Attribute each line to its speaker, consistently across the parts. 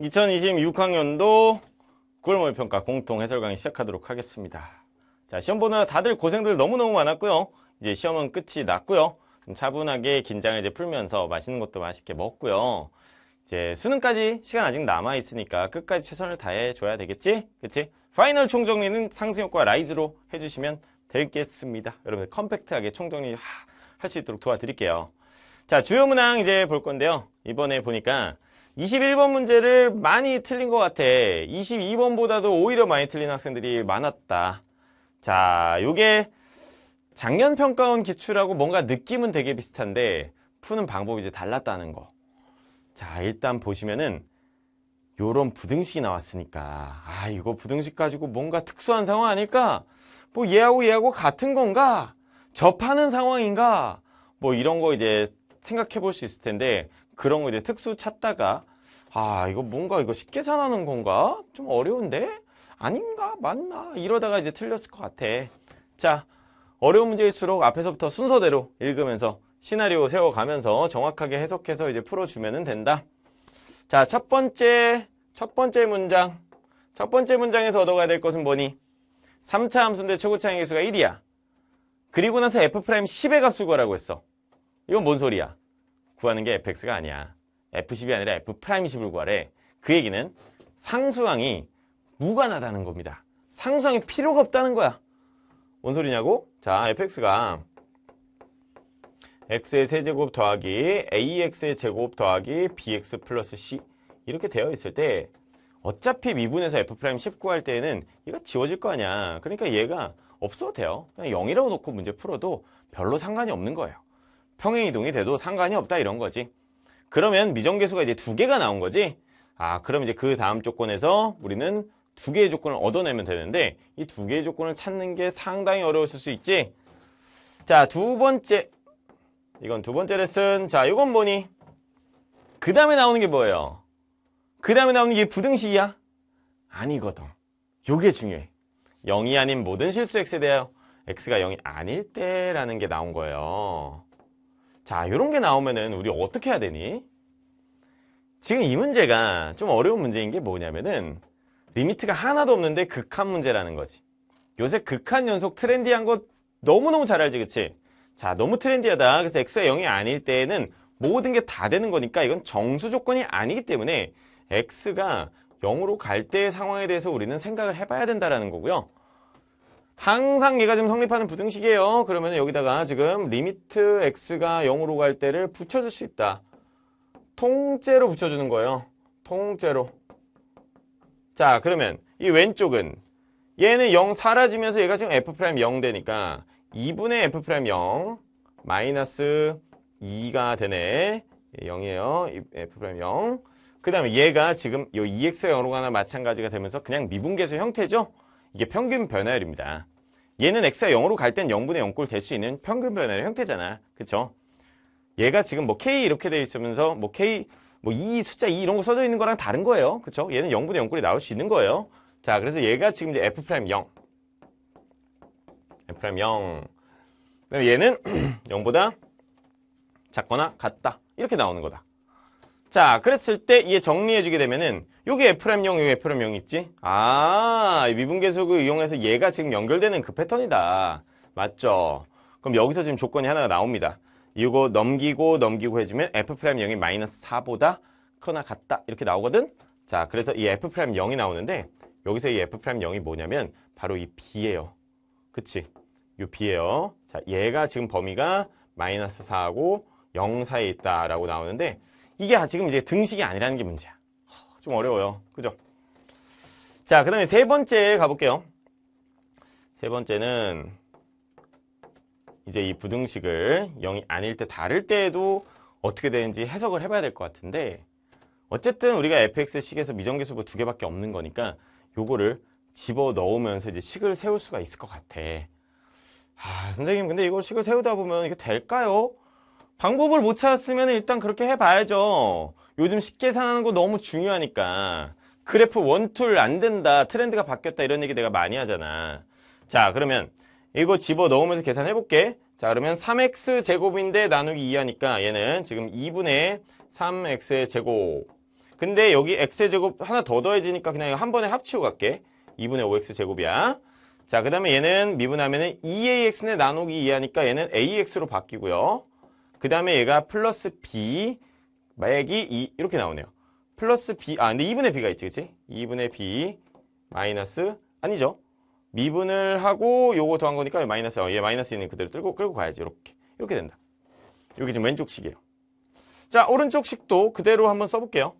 Speaker 1: 2026학년도 9월 모의평가 공통 해설 강의 시작하도록 하겠습니다. 자, 시험 보느라 다들 고생들 너무너무 많았고요. 이제 시험은 끝이 났고요. 좀 차분하게 긴장을 이제 풀면서 맛있는 것도 맛있게 먹고요. 이제 수능까지 시간 아직 남아 있으니까 끝까지 최선을 다해 줘야 되겠지? 그치? 파이널 총정리는 상승효과 라이즈로 해주시면 되겠습니다. 여러분들 컴팩트하게 총정리 할 수 있도록 도와드릴게요. 자, 주요 문항 이제 볼 건데요. 이번에 보니까 21번 문제를 많이 틀린 것 같아. 22번보다도 오히려 많이 틀린 학생들이 많았다. 자, 요게 작년 평가원 기출하고 뭔가 느낌은 되게 비슷한데 푸는 방법이 이제 달랐다는 거. 자, 일단 보시면은 요런 부등식이 나왔으니까 아, 이거 부등식 가지고 뭔가 특수한 상황 아닐까? 뭐 얘하고 얘하고 같은 건가? 접하는 상황인가? 뭐 이런 거 이제 생각해 볼 수 있을 텐데 그런 거 이제 특수 찾다가 아 이거 뭔가 이거 쉽게 계산하는 건가? 좀 어려운데? 아닌가? 맞나? 이러다가 이제 틀렸을 것 같아. 자, 어려운 문제일수록 앞에서부터 순서대로 읽으면서 시나리오 세워가면서 정확하게 해석해서 이제 풀어주면 된다. 자, 첫 번째, 첫 번째 문장. 첫 번째 문장에서 얻어가야 될 것은 뭐니? 3차 함수인데 최고차항 계수가 1이야. 그리고 나서 f'10의 값을 구하라고 했어. 이건 뭔 소리야? 구하는 게 fx가 아니야. F10이 아니라 f'10을 구하래. 그 얘기는 상수항이 무관하다는 겁니다. 상수항이 필요가 없다는 거야. 뭔 소리냐고? 자, fx가 x의 세제곱 더하기 ax의 제곱 더하기 bx 플러스 c 이렇게 되어 있을 때 어차피 미분에서 f'10 구할 때에는 얘가 지워질 거 아니야. 그러니까 얘가 없어도 돼요. 그냥 0이라고 놓고 문제 풀어도 별로 상관이 없는 거예요. 평행이동이 돼도 상관이 없다 이런 거지. 그러면 미정계수가 이제 두 개가 나온 거지. 아, 그럼 이제 그 다음 조건에서 우리는 두 개의 조건을 얻어내면 되는데 이 두 개의 조건을 찾는 게 상당히 어려웠을 수 있지. 자, 두 번째. 이건 두 번째 레슨. 자, 이건 뭐니? 그 다음에 나오는 게 뭐예요? 그 다음에 나오는 게 부등식이야? 아니거든. 요게 중요해. 0이 아닌 모든 실수 x에 대하여 x가 0이 아닐 때라는 게 나온 거예요. 자, 요런 게 나오면은 우리 어떻게 해야 되니? 지금 이 문제가 좀 어려운 문제인 게 뭐냐면은 리미트가 하나도 없는데 극한 문제라는 거지. 요새 극한 연속 트렌디한 거 너무너무 잘 알지, 그치? 자, 너무 트렌디하다. 그래서 x가 0이 아닐 때에는 모든 게 다 되는 거니까 이건 정수 조건이 아니기 때문에 x가 0으로 갈 때의 상황에 대해서 우리는 생각을 해봐야 된다라는 거고요. 항상 얘가 좀 성립하는 부등식이에요. 그러면 여기다가 지금 리미트 x가 0으로 갈 때를 붙여줄 수 있다. 통째로 붙여주는 거예요. 통째로. 자, 그러면 이 왼쪽은 얘는 0 사라지면서 얘가 지금 f'0 되니까 2분의 f'0 마이너스 2가 되네. 0이에요. f'0. 그 다음에 얘가 지금 이 2x가 0으로 가나 마찬가지가 되면서 그냥 미분계수 형태죠. 이게 평균 변화율입니다. 얘는 x가 0으로 갈 땐 0분의 0꼴 될 수 있는 평균 변화율 형태잖아. 그쵸? 얘가 지금 뭐 k 이렇게 돼 있으면서 뭐 k 뭐 2 숫자 2 이런 거 써져 있는 거랑 다른 거예요. 그쵸? 얘는 0분의 0꼴이 나올 수 있는 거예요. 자, 그래서 얘가 지금 이제 f'0 f'0 그다음에 얘는 0보다 작거나 같다. 이렇게 나오는 거다. 자, 그랬을 때 얘 정리해 주게 되면은 여기 F'M0, 여기 F'M0 있지? 아, 미분계수를 이용해서 얘가 지금 연결되는 그 패턴이다. 맞죠? 그럼 여기서 지금 조건이 하나가 나옵니다. 이거 넘기고 넘기고 해주면 F'M0이 마이너스 4보다 크거나 같다. 이렇게 나오거든? 자, 그래서 이 F'M0이 나오는데 여기서 이 F'M0이 뭐냐면 바로 이 B예요. 그치? 이 B예요. 자, 얘가 지금 범위가 마이너스 4하고 0 사이에 있다라고 나오는데 이게 지금 이제 등식이 아니라는 게 문제야. 좀 어려워요. 그죠? 자, 그 다음에 세 번째 가볼게요. 세 번째는 이제 이 부등식을 0이 아닐 때 다를 때에도 어떻게 되는지 해석을 해봐야 될 것 같은데 어쨌든 우리가 fx식에서 미정계수가 두 개밖에 없는 거니까 요거를 집어 넣으면서 이제 식을 세울 수가 있을 것 같아. 아, 선생님 근데 이걸 식을 세우다 보면 이게 될까요? 방법을 못 찾았으면 일단 그렇게 해봐야죠. 요즘 쉽게 계산하는 거 너무 중요하니까. 그래프 원툴 안 된다. 트렌드가 바뀌었다. 이런 얘기 내가 많이 하잖아. 자, 그러면 이거 집어 넣으면서 계산해 볼게. 자, 그러면 3x 제곱인데 나누기 2하니까 얘는 지금 2분의 3x의 제곱. 근데 여기 x의 제곱 하나 더 더해지니까 그냥 한 번에 합치고 갈게. 2분의 5x 제곱이야. 자, 그 다음에 얘는 미분하면 은 2ax는 나누기 2하니까 얘는 ax로 바뀌고요. 그 다음에 얘가 플러스 b 마약이 2 이렇게 나오네요. 플러스 b 아 근데 2분의 b가 있지, 그치? 2분의 b 마이너스 아니죠? 미분을 하고 요거 더한 거니까 마이너스 어, 얘 마이너스 있는 그대로 끌고 끌고 가야지 이렇게 이렇게 된다. 여기 지금 왼쪽 식이에요. 자 오른쪽 식도 그대로 한번 써볼게요.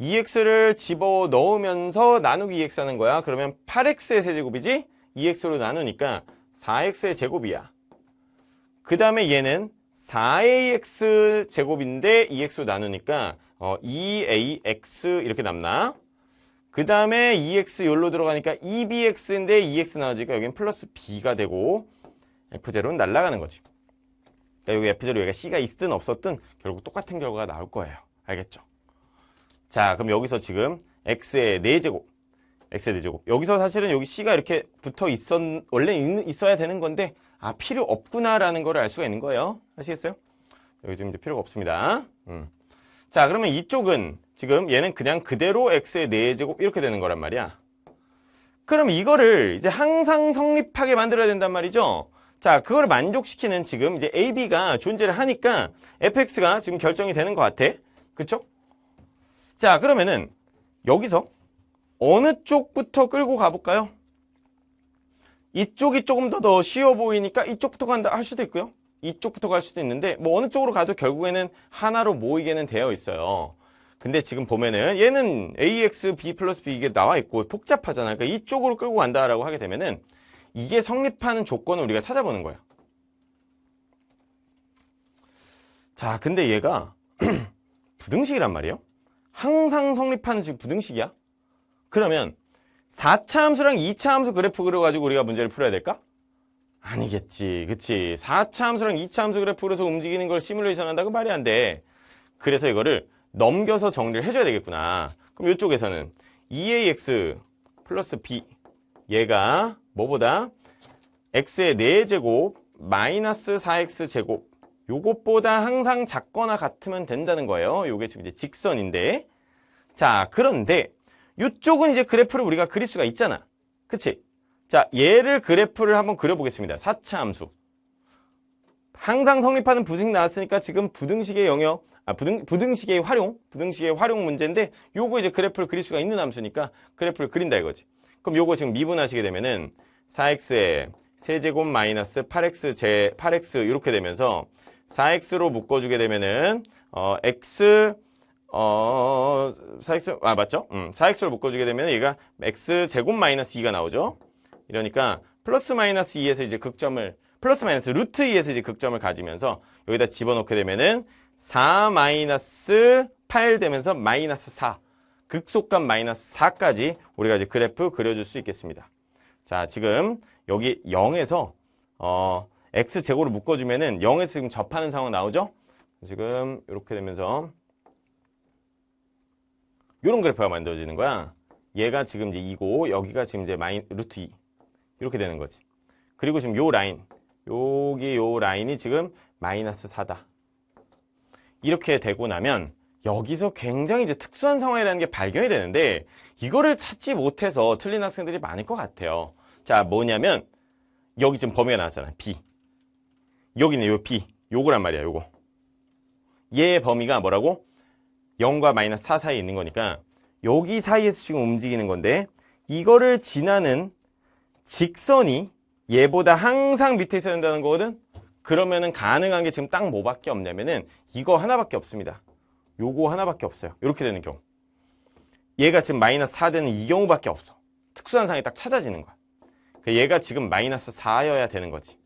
Speaker 1: 2x를 집어 넣으면서 나누기 2x 하는 거야. 그러면 8x의 세제곱이지? 2x로 나누니까 4x의 제곱이야. 그 다음에 얘는 4ax 제곱인데 2x로 나누니까 어, 2ax 이렇게 남나? 그 다음에 2x 여기로 들어가니까 2bx인데 2x 나눠지니까 여기는 플러스 b가 되고 f0는 날아가는 거지. 그러니까 여기 f0 여기가 c가 있든 없었든 결국 똑같은 결과가 나올 거예요. 알겠죠? 자, 그럼 여기서 지금 x의 4제곱, x의 4제곱. 여기서 사실은 여기 c가 이렇게 붙어 있었, 원래 있, 있어야 되는 건데 아, 필요 없구나라는 걸 알 수가 있는 거예요. 아시겠어요? 여기 지금 이제 필요가 없습니다. 음. 자, 그러면 이쪽은 지금 얘는 그냥 그대로 x의 4제곱 이렇게 되는 거란 말이야. 그럼 이거를 이제 항상 성립하게 만들어야 된단 말이죠. 자, 그거를 만족시키는 지금 이제 AB가 존재를 하니까 fx가 지금 결정이 되는 것 같아. 그쵸? 자, 그러면은 여기서 어느 쪽부터 끌고 가볼까요? 이쪽이 조금 더 더 쉬워 보이니까 이쪽부터 간다 할 수도 있고요. 이쪽부터 갈 수도 있는데 뭐 어느 쪽으로 가도 결국에는 하나로 모이게는 되어 있어요. 근데 지금 보면은 얘는 ax b 플러스 b 이게 나와 있고 복잡하잖아요. 그러니까 이쪽으로 끌고 간다라고 하게 되면은 이게 성립하는 조건을 우리가 찾아보는 거예요. 자, 근데 얘가 부등식이란 말이에요. 항상 성립하는 지금 부등식이야. 그러면 4차 함수랑 2차 함수 그래프 그려가지고 우리가 문제를 풀어야 될까? 아니겠지. 그치. 4차 함수랑 2차 함수 그래프 그려서 움직이는 걸 시뮬레이션 한다고 말이 안 돼. 그래서 이거를 넘겨서 정리를 해줘야 되겠구나. 그럼 이쪽에서는 2ax 플러스 b 얘가 뭐보다 x의 4제곱 마이너스 4x 제곱 요것보다 항상 작거나 같으면 된다는 거예요. 요게 지금 이제 직선인데 자 그런데 이쪽은 이제 그래프를 우리가 그릴 수가 있잖아. 그치? 자 얘를 그래프를 한번 그려보겠습니다. 4차 함수 항상 성립하는 부등식 나왔으니까 지금 부등식의 영역 아, 부등, 부등식의 활용, 부등식의 활용 문제인데 요거 이제 그래프를 그릴 수가 있는 함수니까 그래프를 그린다 이거지. 그럼 요거 지금 미분하시게 되면은 4x의 세제곱 마이너스 8x 제 8x 이렇게 되면서 4x로 묶어주게 되면은 어 x 어 4x 아 맞죠? 음 4x로 묶어주게 되면 얘가 x 제곱 마이너스 2가 나오죠. 이러니까 플러스 마이너스 2에서 이제 극점을 플러스 마이너스 루트 2에서 이제 극점을 가지면서 여기다 집어넣게 되면은 4 마이너스 8 되면서 마이너스 4 극속감 마이너스 4까지 우리가 이제 그래프 그려줄 수 있겠습니다. 자, 지금 여기 0에서 어, x 제곱을 묶어주면은 0에서 지금 접하는 상황 나오죠? 지금 이렇게 되면서 이런 그래프가 만들어지는 거야. 얘가 지금 이제 2고 여기가 지금 이제 마이 루트 2 이렇게 되는 거지. 그리고 지금 요 라인 여기 요 라인이 지금 마이너스 4다. 이렇게 되고 나면 여기서 굉장히 이제 특수한 상황이라는 게 발견이 되는데 이거를 찾지 못해서 틀린 학생들이 많을 것 같아요. 자, 뭐냐면 여기 지금 범위가 나왔잖아. B. 여기는 요 B. 요거란 말이야, 요거. 얘의 범위가 뭐라고? 0과 마이너스 4 사이에 있는 거니까 여기 사이에서 지금 움직이는 건데 이거를 지나는 직선이 얘보다 항상 밑에 있어야 된다는 거거든? 그러면은 가능한 게 지금 딱 뭐밖에 없냐면은 이거 하나밖에 없습니다. 요거 하나밖에 없어요. 이렇게 되는 경우. 얘가 지금 마이너스 4 되는 이 경우밖에 없어. 특수한 상황이 딱 찾아지는 거야. 그 얘가 지금 마이너스 4여야 되는 거지.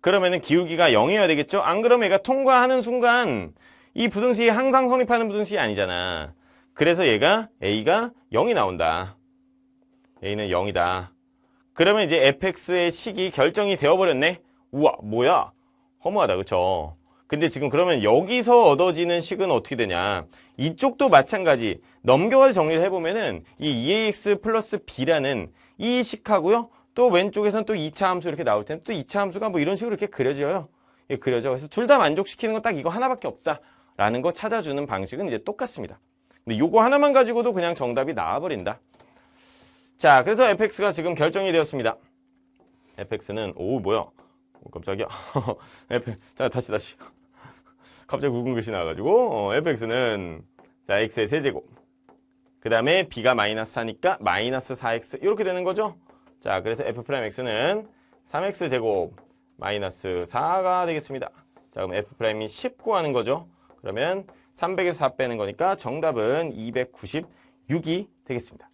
Speaker 1: 그러면은 기울기가 0이어야 되겠죠? 안 그러면 얘가 통과하는 순간 이 부등식이 항상 성립하는 부등식이 아니잖아. 그래서 얘가 A가 0이 나온다. A는 0이다. 그러면 이제 fx의 식이 결정이 되어버렸네? 우와, 뭐야? 허무하다, 그쵸? 근데 지금 그러면 여기서 얻어지는 식은 어떻게 되냐? 이쪽도 마찬가지. 넘겨가서 정리를 해보면은 이 2ax 플러스 b라는 이 식하고요. 또 왼쪽에선 또 2차 함수 이렇게 나올 텐데 또 2차 함수가 뭐 이런 식으로 이렇게 그려져요. 예, 그려져. 그래서 둘 다 만족시키는 건 딱 이거 하나밖에 없다. 라는 거 찾아주는 방식은 이제 똑같습니다. 근데 요거 하나만 가지고도 그냥 정답이 나와버린다. 자, 그래서 fx가 지금 결정이 되었습니다. fx는 오 뭐야? 오, 깜짝이야. f 자 다시 다시. 갑자기 굵은 글씨 나와가지고 어, fx는 자 x의 세제곱. 그 다음에 b가 마이너스 4니까 마이너스 4x 이렇게 되는 거죠. 자, 그래서 f 프라임 x는 3x 제곱 마이너스 4가 되겠습니다. 자, 그럼 f 프라임이 10 구하는 거죠. 그러면 300에서 4 빼는 거니까 정답은 296이 되겠습니다.